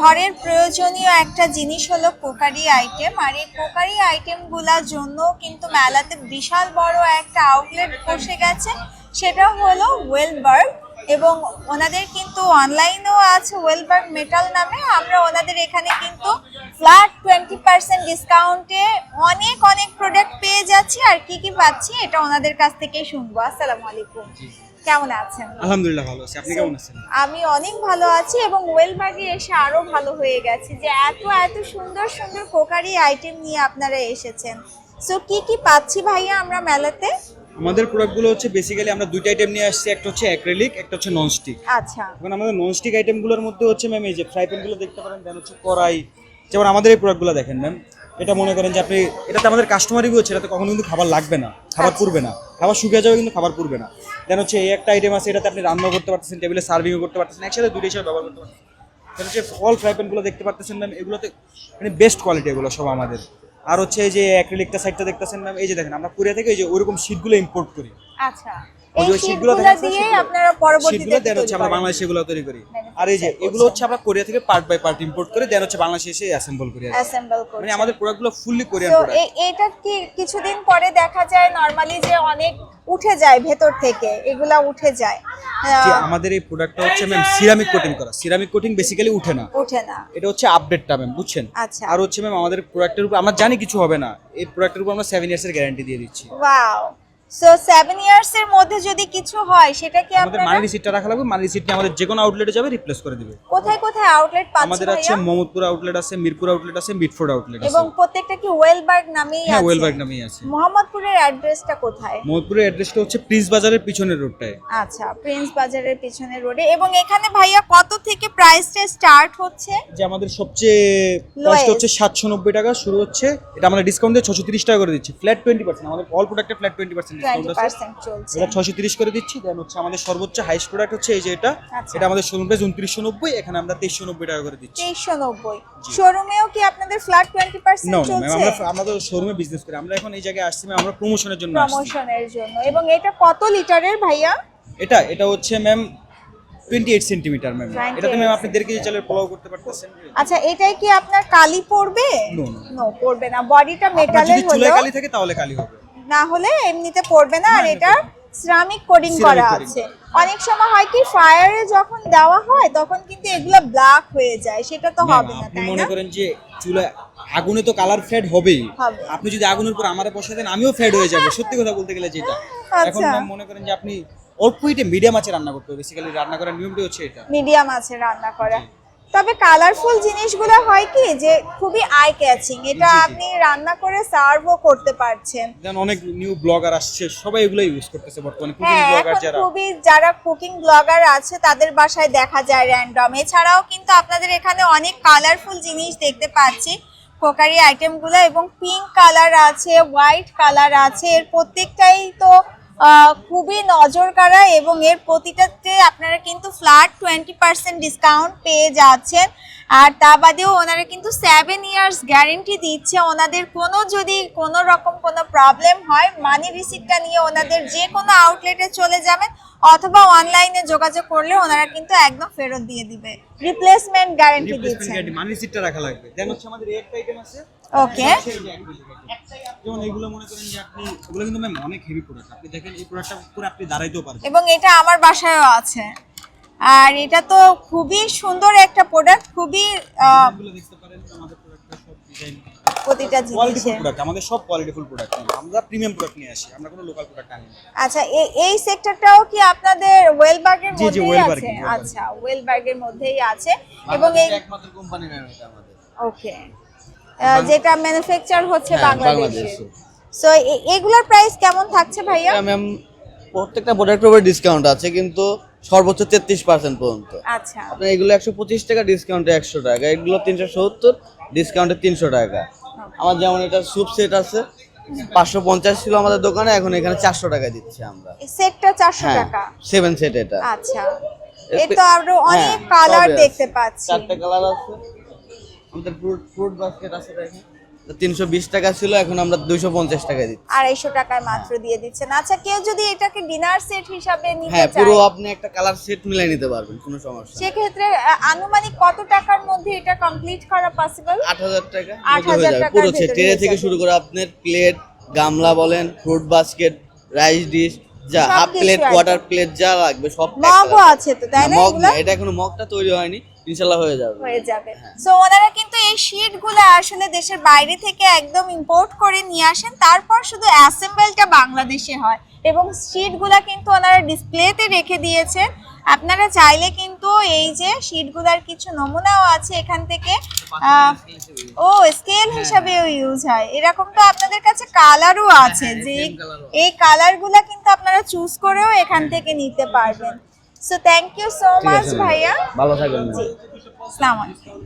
ঘরের প্রয়োজনীয় একটা জিনিস হলো কোকারি আইটেম। আর এই কোকারি আইটেমগুলোর জন্য কিন্তু মেলাতে বিশাল বড় একটা আউটলেট বসে গেছে। সেটা হলো ওয়েলবার্গ এবং ওনাদের কিন্তু অনলাইনেও আছে ওয়েলবার্গ মেটাল নামে। আমরা ওনাদের এখানে কিন্তু ফ্ল্যাট টোয়েন্টি পার্সেন্ট ডিসকাউন্টে অনেক অনেক প্রোডাক্ট পেয়ে যাচ্ছি। আর কি কি পাচ্ছি এটা ওনাদের কাছ থেকে শুনব। আসসালামু আলাইকুম। কেমন আছেন? আলহামদুলিল্লাহ ভালো আছি। আপনি কেমন আছেন? আমি অনেক ভালো আছি এবং ওয়েলবাগে এসে আরও ভালো হয়ে গেছে যে এত এত সুন্দর সুন্দর কোকারি আইটেম নিয়ে আপনারা এসেছেন। সো কি কি পাচ্ছি ভাইয়া আমরা মেলাতে? আমাদের প্রোডাক্টগুলো হচ্ছে বেসিক্যালি আমরা দুইটা আইটেম নিয়ে আসছি। একটা হচ্ছে অ্যাক্রিলিক একটা হচ্ছে ননস্টিক আচ্ছা। এখন আমাদের ননস্টিক আইটেমগুলোর মধ্যে হচ্ছে ম্যাম এই যে ফ্রাই প্যানগুলো দেখতে পারেন দেন হচ্ছে কড়াই। যেমন আমাদের এই প্রোডাক্টগুলো দেখেন ম্যাম এটা মনে করেন যে আপনি এটাতে আমাদের কাস্টমার রিভিউ হচ্ছে এটাতে কখনো কিন্তু খাবার লাগবে না খাবার আচ্ছা। পুরবে না। খাবার শুকিয়ে যাবে কিন্তু খাবার পুরবে না। দেন হচ্ছে এই একটা আইটেম আছে এটাতে আপনি রান্নাও করতে পারতেছেন টেবিলে সার্ভিংও করতে পারতেছেন একসাথে দুটো হিসাবে ব্যবহার করতে পারতেছেন। দেন হচ্ছে ফল ফ্রাই প্যানগুলো দেখতে পারতেছেন ম্যাম এগুলোতে মানে বেস্ট কোয়ালিটি এগুলো সব আমাদের। আর হচ্ছে এই যে অ্যাক্রিলিকটা সাইডটা দেখতেছেন ম্যাম এই যে দেখেন আমরা কোরিয়া থেকে এই যে ওইরকম শীটগুলো ইম্পোর্ট করি। আচ্ছা। এই যে শীটগুলো শীটগুলো দেখা যাচ্ছে, দিয়ে আপনারা পরবর্তীতে দেন হচ্ছে তৈরি আমরা বাংলাদেশে এগুলো তৈরি করি। আর এই যে এগুলো হচ্ছে আমরা কোরিয়া থেকে পার্ট বাই পার্ট ইম্পোর্ট করে দেন হচ্ছে বাংলাদেশে এসে অ্যাসেম্বল করি। অ্যাসেম্বল মানে আমাদের প্রোডাক্টগুলো ফুললি কোরিয়ান তো প্রোডাক্ট এটা কি কিছুদিন পরে দেখা যায় নরমালি যে অনেক উঠে যায় ভেতর থেকে এগুলা উঠে যায়। আমাদের এই প্রোডাক্টটা হচ্ছে ম্যাম সিরামিক কোটিং করা। সিরামিক কোটিং বেসিক্যালি উঠে না। উঠে না। এটা হচ্ছে আপডেটটা ম্যাম বুঝছেন? আচ্ছা। আর হচ্ছে ম্যাম আমাদের প্রোডাক্টের উপর আমরা জানি কিছু হবে না। এই প্রোডাক্টের উপর আমরা সেভেন ইয়ার্স এর গ্যারান্টি দিয়ে দিচ্ছি। ওয়াও সো সেভেন ইয়ার্স এর মধ্যে যদি কিছু হয় সেটা কি আমাদের মানি রিসিটটা রাখা লাগবে। মানি রিসিট নিয়ে আমাদের যে কোনো আউটলেটে যাবে রিপ্লেস করে দিবে। কোথায় কোথায় আউটলেট পাচ্ছেন আমাদের আছে মোহাম্মদপুর আউটলেট আছে মিরপুর আউটলেট আছে মিটফোর্ড আউটলেট আছে। এবং প্রত্যেকটা কি ওয়েলবার্গ নামেই আছে হ্যাঁ আছে? ওয়েলবার্গ নামেই আছে। মোহাম্মদপুরের অ্যাড্রেসটা কোথায়? মোহাম্মদপুরের অ্যাড্রেসটা হচ্ছে প্রিন্স বাজারের পিছনের রোডটায় আচ্ছা প্রিন্স বাজারের পিছনের রোডে এবং এখানে ভাইয়া কত থেকে প্রাইসটা স্টার্ট হচ্ছে? যে আমাদের সবচেয়ে প্রাইসটা হচ্ছে সাতশো নব্বই টাকা শুরু হচ্ছে এটা আমরা ডিসকাউন্ট দিয়ে ছশো তিরিশ টাকা করে দিচ্ছি। ফ্ল্যাট টোয়েন্টি পার্সেন্ট আমাদের অল প্রোডাক্টে ফ্ল্যাট টোয়েন্টি চলছে। এটা ছশো তিরিশ করে দিচ্ছি। দেন হচ্ছে আমাদের সর্বোচ্চ হাইস্ট প্রোডাক্ট হচ্ছে এই যে এটা। আচ্ছা। এটা আমাদের শোরুম প্রাইস উনত্রিশশো নব্বই এখানে আমরা তেইশশো নব্বই টাকা করে দিচ্ছি। তেইশশো নব্বই। শোরুমেও কি আপনাদের ফ্ল্যাট টোয়েন্টি পার্সেন্ট না আমরা আমরা তো শোরুমে বিজনেস করি। আমরা এখন এই জায়গায় আসছি আমরা প্রমোশনের জন্য প্রমোশনের জন্য। এবং এটা কত লিটারের ভাইয়া? এটা এটা হচ্ছে ma'am twenty eight centimetre ma'am 28 এটাতে ম্যাম আপনি দেড় কেজি চালের পোলাও করতে পারতেছেন? আচ্ছা এটাই কি আপনার কালি পড়বে. নো পড়বে না। বডিটা মেটালের যদি চুলে হলেও কালি থাকে তাহলে কালি হবে। না হলে এমনিতে পড়বে না আর এটা সিরামিক কোডিং করা আছে। অনেক সময় হয় কি ফায়ারে যখন দেওয়া হয় তখন কিন্তু এগুলো ব্ল্যাক হয়ে যায় সেটা তো হবে না তাই মনে করেন যে চুলা আগুনে তো কালার ফেড হবেই। হবে। আপনি যদি আগুনের উপর আমারে বসে দেন আমিও ফেড হয়ে যাব। সত্যি কথা বলতে গেলে যেটা। এখন আচ্ছা। মনে করেন যে আপনি অল্প হিটে মিডিয়াম আছে রান্না করতে হবে। বেসিক্যালি রান্না করার নিয়মটি হচ্ছে এটা। মিডিয়াম আছে রান্না করা। তবে কালারফুল জিনিসগুলো হয় কি যে খুবই আই ক্যাচিং এটা। আপনি রান্না করে সার্ভও করতে পারছেন। দেন অনেক নিউ ব্লগার আসছে সবাই এগুলো ইউজ করতেছে বর্তমানে কুকিং হ্যাঁ ব্লগার এখন যারা। খুবই যারা কুকিং ব্লগার আছে তাদের বাসায় দেখা যায় র্যান্ডম এছাড়াও কিন্তু আপনাদের এখানে অনেক কালারফুল জিনিস দেখতে পাচ্ছি। কোকারি আইটেমগুলো এবং পিঙ্ক কালার আছে হোয়াইট কালার আছে এর প্রত্যেকটাই তো খুবই নজর কাড়া এবং এর প্রতিটাতে আপনারা কিন্তু ফ্ল্যাট টোয়েন্টি পার্সেন্ট ডিসকাউন্ট পেয়ে যাচ্ছেন। আর তা বাদেও ওনারা কিন্তু সেভেন ইয়ার্স গ্যারেন্টি দিচ্ছে ওনাদের কোনো যদি কোনো রকম কোনো প্রবলেম হয় মানি রিসিপ্টটা নিয়ে ওনাদের যে কোনো আউটলেটে চলে যাবেন অথবা অনলাইনে যোগাযোগ করলে ওনারা কিন্তু একদম ফেরত দিয়ে দিবে। রিপ্লেসমেন্ট গ্যারেন্টি দিচ্ছে মানি সিটটা রাখা লাগবে। দেন হচ্ছে আমাদের একটা আইটেম আছে। ওকে। যেমন এগুলো মনে করেন যে আপনি ওগুলো কিন্তু ম্যাম অনেক হেভি প্রোডাক্ট আপনি দেখেন এই প্রোডাক্টটা পুরো আপনি দাঁড়াইতেও পারবেন এবং এটা আমার বাসায়ও আছে। আর এটা তো খুবই সুন্দর একটা প্রোডাক্ট খুবই আহ, এগুলো দেখতে পারেন আমাদের প্রোডাক্টটা সব ডিজাইন প্রতিটা কোয়ালিটিফুল জিনিসে আমাদের সব কোয়ালিটিফুল প্রোডাক্ট আমরা প্রিমিয়াম প্রোডাক্ট নিয়ে আসি আমরা কোনো লোকাল প্রোডাক্ট আনি আচ্ছা এই সেক্টরটাও কি আপনাদের ওয়েলবার্গের মধ্যেই আছে? আচ্ছা ওয়েলবার্গের মধ্যেই আছে এবং এই একমাত্র কোম্পানি ম্যাম এটা আমাদের। ওকে। যেটা ম্যানুফ্যাকচার হচ্ছে বাংলাদেশে। সো এগুলোর প্রাইস কেমন থাকছে ভাইয়া? ম্যাম প্রত্যেকটা প্রোডাক্টের উপর ডিসকাউন্ট আছে কিন্তু সর্বোচ্চ তেত্রিশ পার্সেন্ট পর্যন্ত। আচ্ছা। আপনার এগুলো একশো পঁচিশ টাকা ডিসকাউন্টে একশো টাকা। এগুলো তিনশো সত্তর ডিসকাউন্টে তিনশো টাকা। আমার যেমন এটা স্যুপ সেট আছে পাঁচশো পঞ্চাশ ছিল আমাদের দোকানে এখন এখানে চারশো টাকা দিচ্ছি আমরা। সেটটা চারশো হ্যাঁ টাকা? সেভেন সেট এটা। আচ্ছা। আরও অনেক হ্যাঁ, কালার দেখতে পাচ্ছি। চারটে কালার আছে। আমাদের ফ্রুট ফ্রুট বাস্কেট আছে দেখেন। তিনশো বিশ টাকা ছিল এখন আমরা দুইশো পঞ্চাশ টাকা দিচ্ছি। আড়াইশো টাকায় মাত্র দিয়ে দিচ্ছেন। আচ্ছা কেউ যদি এটাকে ডিনার সেট হিসাবে নিতে হ্যাঁ পুরো আপনি একটা কালার সেট মিলাই নিতে পারবেন কোনো সমস্যা। সেক্ষেত্রে আনুমানিক কত টাকার মধ্যে এটা কমপ্লিট করা পসিবল আট হাজার টাকা আট হাজার যাবে। পুরো সেট ট্রে থেকে শুরু করে আপনার প্লেট গামলা বলেন ফ্রুট বাস্কেট রাইস ডিশ যা হাফ প্লেট। কোয়ার্টার প্লেট যা লাগবে সব মগও আছে তো তাই না মগ এগুলো? এটা এখনও মগটা তৈরি হয়নি ইনশাল্লাহ হয়ে যাবে। হয়ে যাবে। সো ওনারা কিন্তু এই শীটগুলো আসলে দেশের বাইরে থেকে একদম ইম্পোর্ট করে নিয়ে আসেন তারপর শুধু অ্যাসেম্বলটা বাংলাদেশে হয়। এবং শীটগুলা কিন্তু ওনারা ডিসপ্লেতে রেখে দিয়েছেন। আপনারা চাইলে কিন্তু এই যে শীটগুলার কিছু নমুনাও আছে এখান থেকে ও স্কেল হিসাবেও ইউজ হয়। এরকম তো আপনাদের কাছে কালারও আছে যে এই কালারগুলা কিন্তু আপনারা চুজ করেও এখান থেকে নিতে পারবেন। So thank you so much ভাইয়া। ভালো থাকবেন জি আসসালামু আলাইকুম।